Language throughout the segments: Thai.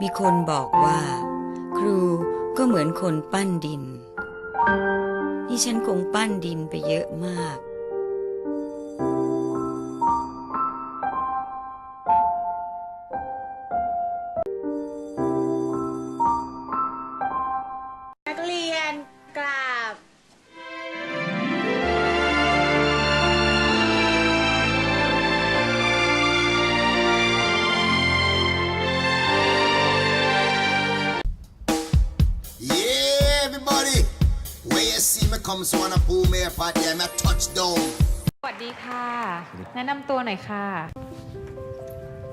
มีคนบอกว่า ครูก็เหมือนคนปั้นดิน นี่ฉันคงปั้นดินไปเยอะมาก you see me come, so wanna pull me apart, yeah, me touchdown. สวัสดีค่ะ แนะนำตัวหน่อยค่ะ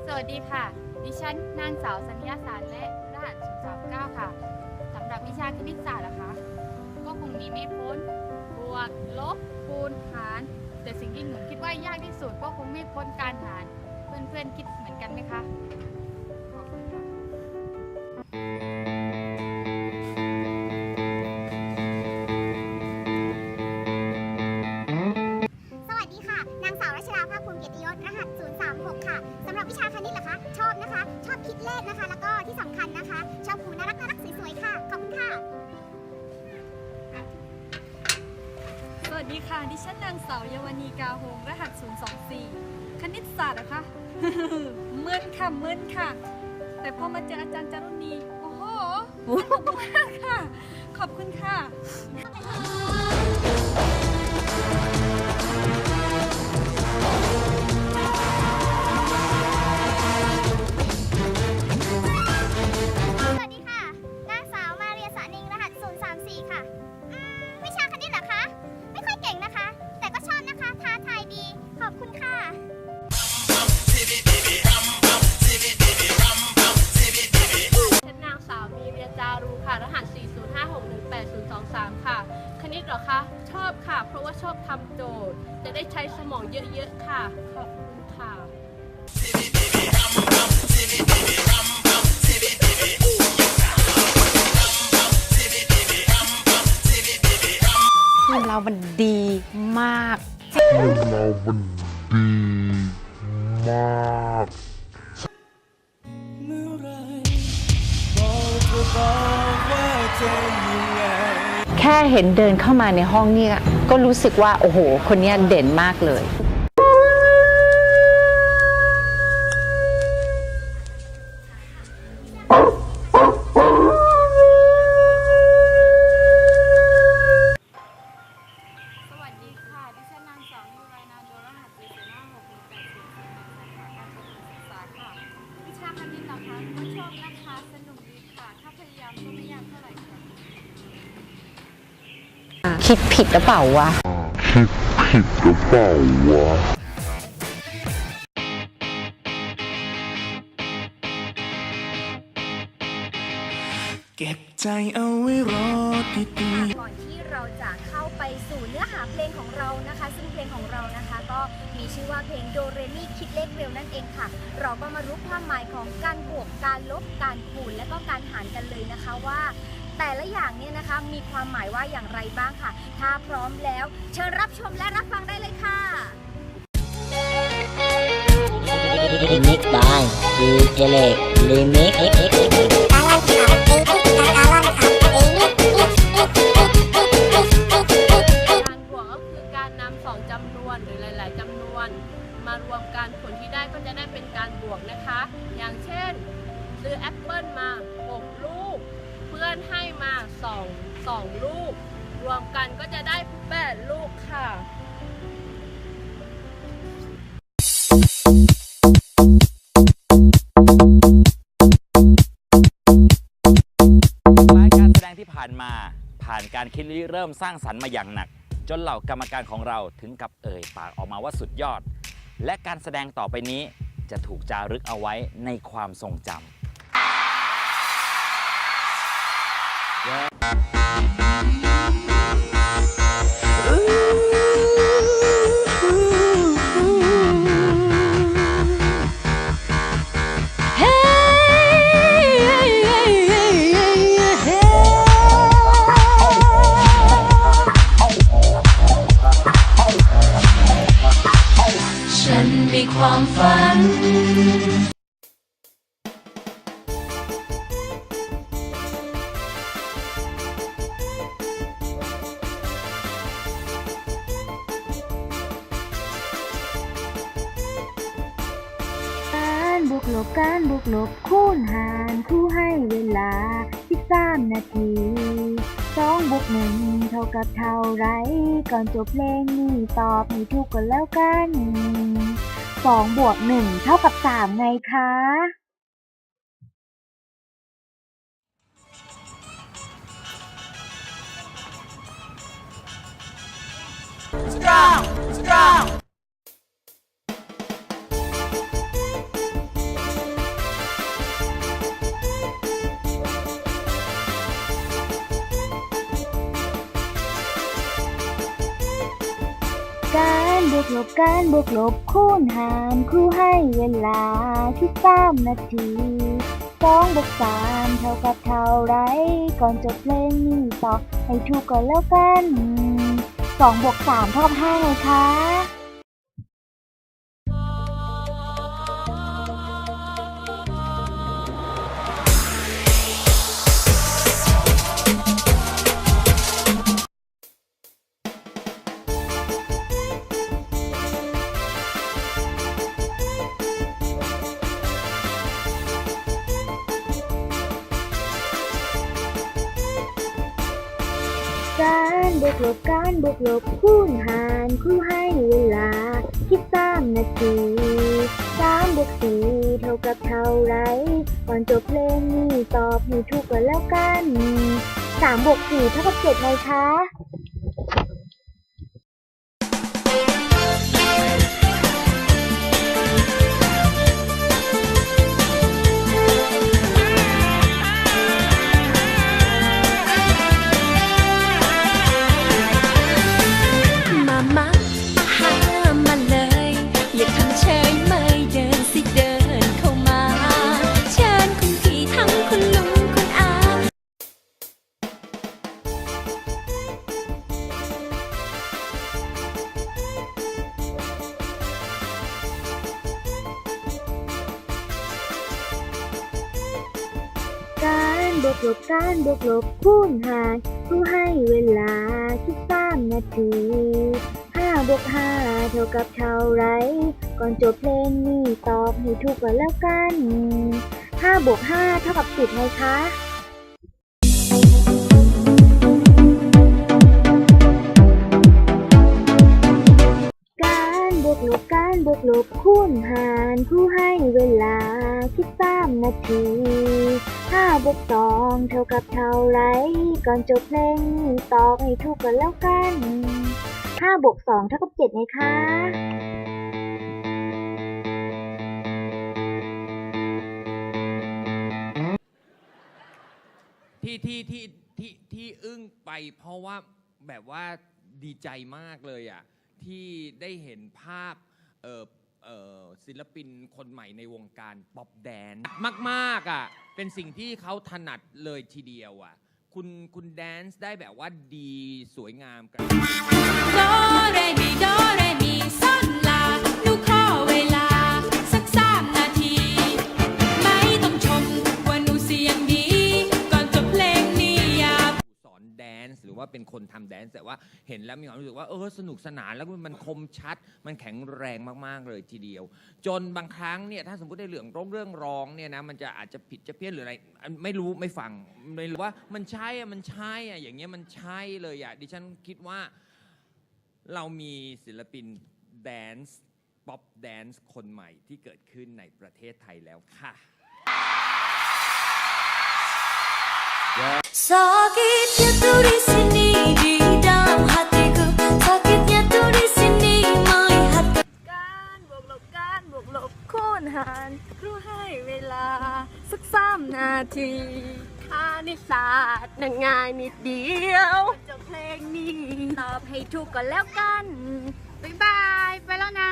สวัสดีค่ะ ดิฉันนางสาวสัญญาสารและรหัส039 ค่ะสำหรับวิชาคณิตศาสตร์นะคะ ก็คงหนีไม่พ้น บวก ลบ คูณ หาร แต่สิ่งที่หนูคิดว่ายากที่สุดก็คงไม่พ้นการหาร เพื่อนๆคิดเหมือนกันไหมคะ ศรหัส 036 ค่ะสำหรับวิชาคณิตเหรอคะ ชอบนะคะ ชอบคิดเลขนะคะ แล้วก็ที่สำคัญนะคะ ชอบครูน่ารักน่ารักสวยๆค่ะ ขอบคุณค่ะ สวัสดีค่ะ ดิฉันนางสาวเยาวณีกาหงรหัส 024 คณิตศาสตร์นะคะ มึนค่ะมึนค่ะ แต่พอมาเจออาจารย์จารุณี โอ้โหสนุกมากค่ะ ขอบคุณค่ะ อคะ ชอบค่ะ เพราะว่าชอบทำโจทย์ จะได้ใช้สมองเยอะๆค่ะ ขอบคุณค่ะเพื่อนเรามันดีมากเรามั แค่เห็นเดินเข้ามาในห้องเนี่ยก็รู้สึกว่าโอ้โห คนเนี้ยเด่นมากเลย คิดผิดหรือเปล่าวะ คิดผิดหรือเปล่าวะ เก็บใจเอาไว้รอดีๆ ก่อนที่เราจะเข้าไปสู่เนื้อหาเพลงของเรานะคะ ซึ่งเพลงของเรานะคะ ก็มีชื่อว่าเพลงโดเรมีคิดเลขเร็วนั่นเองค่ะ เราก็มารู้ความหมายของการบวกการลบการคูณและก็การหารกันเลยนะคะว่า แต่ละอย่างเนี่ยนะคะ มีความหมายว่าอย่างไรบ้างค่ะ ถ้าพร้อมแล้ว เชิญรับชมและรับฟังได้เลยค่ะ Remix by DJ Lake Remix การบวกก็คือการนำสองจำนวนหรือหลายๆจำนวนมารวมกันผลที่ได้ก็จะได้เป็นการบวกนะคะ อย่างเช่นซื้อแอปเปิลมาื่อนให้มา2 2ลูก รวมกันก็จะได้ 8 ลูกค่ะรายการแสดงที่ผ่านมาผ่านการคิดริเริ่มสร้างสรรค์มาอย่างหนัก จนเหล่ากรรมการของเราถึงกับเอ่ยปากออกมาว่าสุดยอด และการแสดงต่อไปนี้จะถูกจารึกเอาไว้ในความทรงจำ Yeah. ลบการบวกลบคูณหารครูให้เวลา 13 นาทีสองบวกหนึ่งเท่ากับเท่าไร ก่อนจบเพลงนี้ตอบให้ถูกก่อนแล้วกันสองบวกหนึ่งเท่ากับสามไงคะการบ วกลบการบวกลบคูณหารครูให้เวลาที่สามนาทีสองบวกสามเท่ากับเท่าไร ก่อนจบเพลงนี้ตอบให้ถูกก่อนแล้วกันสองบวกสามเท่ากับห้าไงคะ บวกลบการบวกลบคูณหารครูให้เวลา คิดสามนาทีสามบวกสี่เท่ากับเท่าไรก่อนจบเพลงนี้ตอบให้ถูกก่อนแล้วกันสามบวกสี่เท่ากับเจ็ดไงคะ วกลบคูณหารครูให้เวลาคิดสามนาทีห้าบวกห้าเท่ากับเท่าไร ก่อนจบเพลงนี้ตอบให้ถูกก่อนแล้วกันห้าบวกห้าเท่ากับสิบไงคะ บการบวกลบคูณหารครูให้เวลาคิดสามนาทีห้าบวกสองเท่ากับเท่าไร ก่อนจบเพลงตอบให้ถูกก่อนแล้วกันห้าบวกสองเท่ากับเจ็ดไงคะที่ที่ที่ที่ที่อึ้งไปเพราะว่าแบบว่าดีใจมากเลยอะที่ได้เห็นภาพ เอ่อเอ่อศิลปินคนใหม่ในวงการป๊อปแดนซ์มากๆอะเป็นสิ่งที่เขาถนัดเลยทีเดียวอะคุณคุณแดนซ์ได้แบบว่าดีสวยงามกัน โดเรมีโดเรมี คนทำแดนซ์แต่ว่าเห็นแล้วมีความรู้สึกว่าเออสนุกสนานแล้วมันคมชัด มันแข็งแรงมากๆเลยทีเดียว จนบางครั้งเนี่ยถ้าสมมติได้เรื่องร้องเรื่องร้องเนี่ยนะมันจะอาจจะผิดจะเพี้ยนหรืออะไรอันไม่รู้ไม่ฟังไม่รู้ว่ามันใช่อะมันใช่อะอย่างเงี้ยมันใช่เลยอะดิฉันคิดว่าเรามีศิลปินแดนซ์ป๊อปแดนซ์คนใหม่ที่เกิดขึ้นในประเทศไทยแล้วค่ะ Sakitnya tuh di sini di dalam hatiku Sakitnya tuh di sini melihat การบวกลการบวกลบคูณหารครูให้เวลา สักสามนาทีคณิตศาสตร์น่ะง่ายนิดเดียวจบเพลงนี้ ตอบให้ถูกก่อนแล้วกัน บ๊ายบาย ไปแล้วนะ